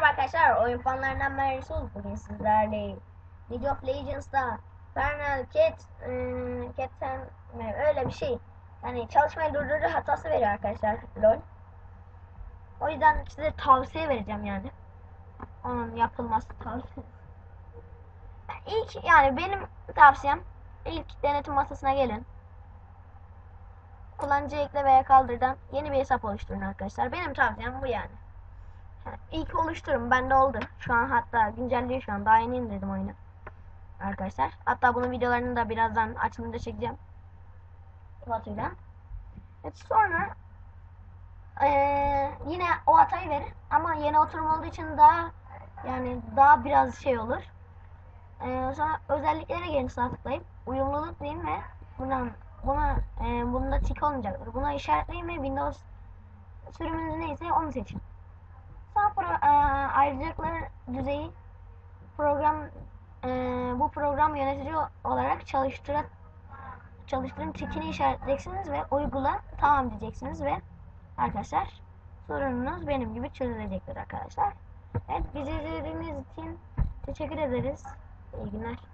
Merhaba arkadaşlar, oyun fanlarından ben. Bugün sizlerle League of Legends'da Fernal Cat, ıı, Cat'ten mi? öyle bir şey. Yani çalışmayı durdurdu hatası veriyor arkadaşlar LoL. O yüzden size tavsiye vereceğim yani. Onun yapılması tavsiye. İlk yani benim tavsiyem ilk denetim masasına gelin. Kullanıcı ekle veya kaldırdan yeni bir hesap oluşturun arkadaşlar. Benim tavsiyem bu yani. Ha, İlk oluşturum bende oldu. Şu an hatta güncelliyor şu an. Daha yeni indirdim oyunu. Arkadaşlar. Hatta bunun videolarını da birazdan açılınca çekeceğim. Batıyla. Evet, sonra eee, yine o hatayı verir. Ama yeni oturum olduğu için daha yani daha biraz şey olur. Eee, sonra özelliklere gelin sağ tıklayıp uyumluluk deyin ve buradan buna eee bunda tik olmayacaktır. Buna işaretleyin ve Windows sürümünüz neyse onu seçin. Sağ pro, e, ayrıcalıklar düzeyi program e, bu program yönetici olarak çalıştıra çalıştırın tikini işaretleyeceksiniz ve uygula tamam diyeceksiniz ve arkadaşlar sorununuz benim gibi çözülecektir arkadaşlar. Evet bizi izlediğiniz için teşekkür ederiz. İyi günler.